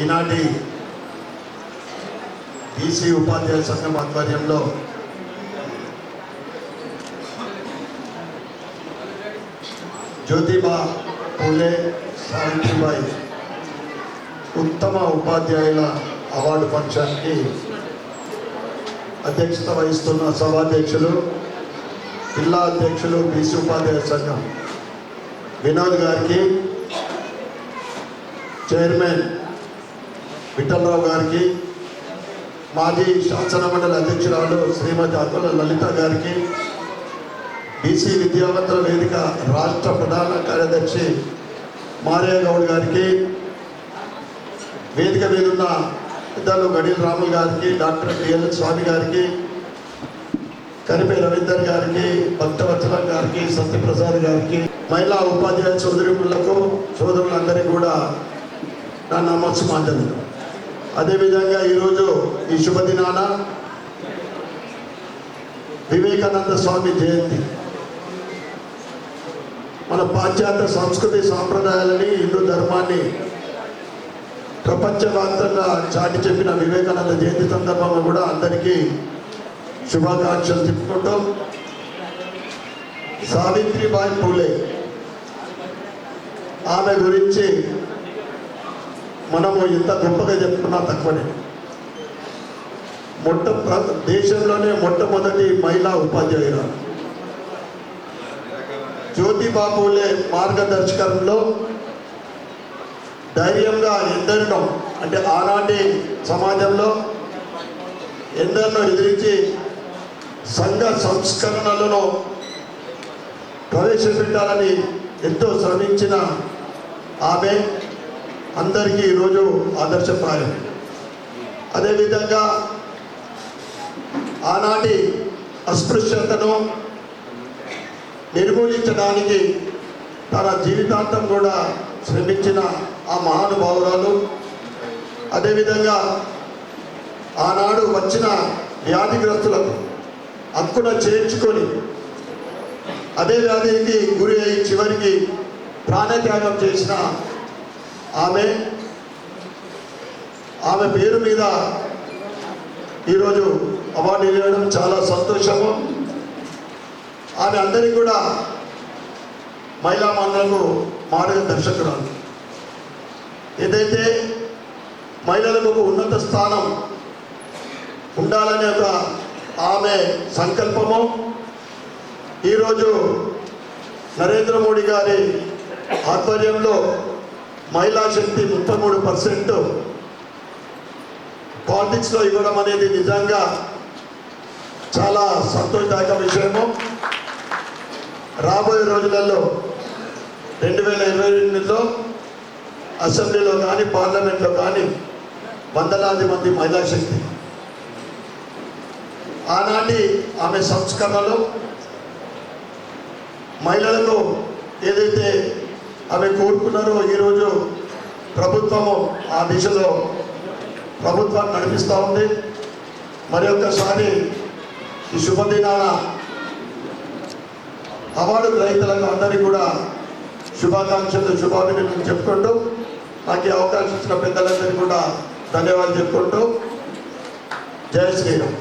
ఈనాటి బీసీ ఉపాధ్యాయ సంఘం ఆధ్వర్యంలో జ్యోతిబా పూలే సావిత్రిబాయి ఉత్తమ ఉపాధ్యాయుల అవార్డు ఫంక్షన్కి అధ్యక్షత వహిస్తున్న సభాధ్యక్షులు జిల్లా అధ్యక్షులు బీసీ ఉపాధ్యాయ సంఘం. వినోద్ గారికి చైర్మన్ విఠలరావు గారికి మాజీ శాసనమండలి అధ్యక్షురాలు శ్రీమతి అకుల లలిత గారికి బీసీ విద్యావంతుల వేదిక రాష్ట్ర ప్రధాన కార్యదర్శి మారియా గౌడ్ గారికి వేదిక మీద ఉన్న పెద్దలు గడిల్ రాములు గారికి డాక్టర్ డిఎల్ స్వామి గారికి కరిపే రవీందర్ గారికి భక్తవత్సలం గారికి సత్యప్రసాద్ గారికి మహిళా ఉపాధ్యాయ సోదరులకు సోదరులందరికీ కూడా నా నమస్సుమాంజలు. అదేవిధంగా ఈరోజు ఈ శుభదినాన వివేకానంద స్వామి జయంతి. మన పాశ్చాత్య సంస్కృతి సాంప్రదాయాలని హిందూ ధర్మాన్ని ప్రపంచవ్యాప్తంగా చాటి చెప్పిన వివేకానంద జయంతి సందర్భంగా కూడా అందరికీ శుభాకాంక్షలు చెప్పుకుంటూ సావిత్రిబాయి పూలే ఆమె గురించి మనము ఎంత గొప్పగా చెప్పుకున్నా తక్కువనే. మొట్ట ప్ర- దేశంలోనే మొట్టమొదటి మహిళా ఉపాధ్యాయురాలు. జ్యోతిబాబులే మార్గదర్శకంలో ధైర్యంగా ఎందరినో అంటే ఆనాటి సమాజంలో ఎందరినో ఎదిరించి సంఘ సంస్కరణలను ప్రవేశపెట్టాలని ఎంతో శ్రమించిన ఆమె అందరికీ ఈరోజు ఆదర్శప్రాయం అదేవిధంగా ఆనాటి అస్పృశ్యతను నిర్మూలించడానికి తన జీవితాంతం కూడా శ్రమించిన ఆ మహానుభావురాలు. అదేవిధంగా ఆనాడు వచ్చిన వ్యాధిగ్రస్తులకు అక్కున చేర్చుకొని అదే వ్యాధికి గురి అయి చివరికి ప్రాణత్యాగం చేసిన ఆమె ఆమె పేరు మీద ఈరోజు అవార్డు ఇవ్వడం చాలా సంతోషము. ఆమె అందరికీ కూడా మహిళా మండలకు మార్గదర్శకురాలు ఏదైతే మహిళలకు ఒక ఉన్నత స్థానం ఉండాలనే ఒక ఆమె సంకల్పము ఈరోజు నరేంద్ర మోడీ గారి ఆధ్వర్యంలో మహిళా శక్తి ముప్పై మూడు పర్సెంట్. పాలిటిక్స్లో ఇవ్వడం అనేది నిజంగా చాలా సంతోషదాయక విషయము. రాబోయే రోజులలో రెండు వేల ఇరవై రెండులో అసెంబ్లీలో కానీ పార్లమెంట్లో కానీ వందలాది మంది మహిళా శక్తి. ఆనాటి ఆమె సంస్కరణలు మహిళలకు ఏదైతే ఆమె కోరుకున్నారో. ఈరోజు ప్రభుత్వము ఆ దిశలో ప్రభుత్వాన్ని నడిపిస్తూ ఉంది. మరి ఒక్కసారి ఈ శుభదినాన అవార్డు రైతులకు అందరికీ కూడా శుభాకాంక్షలు శుభాభినందనలు చెప్పుకుంటూ నాకు ఈ అవకాశం ఇచ్చిన పెద్దలందరికీ కూడా ధన్యవాదాలు చెప్పుకుంటూ. జయ శ్రీరామ్.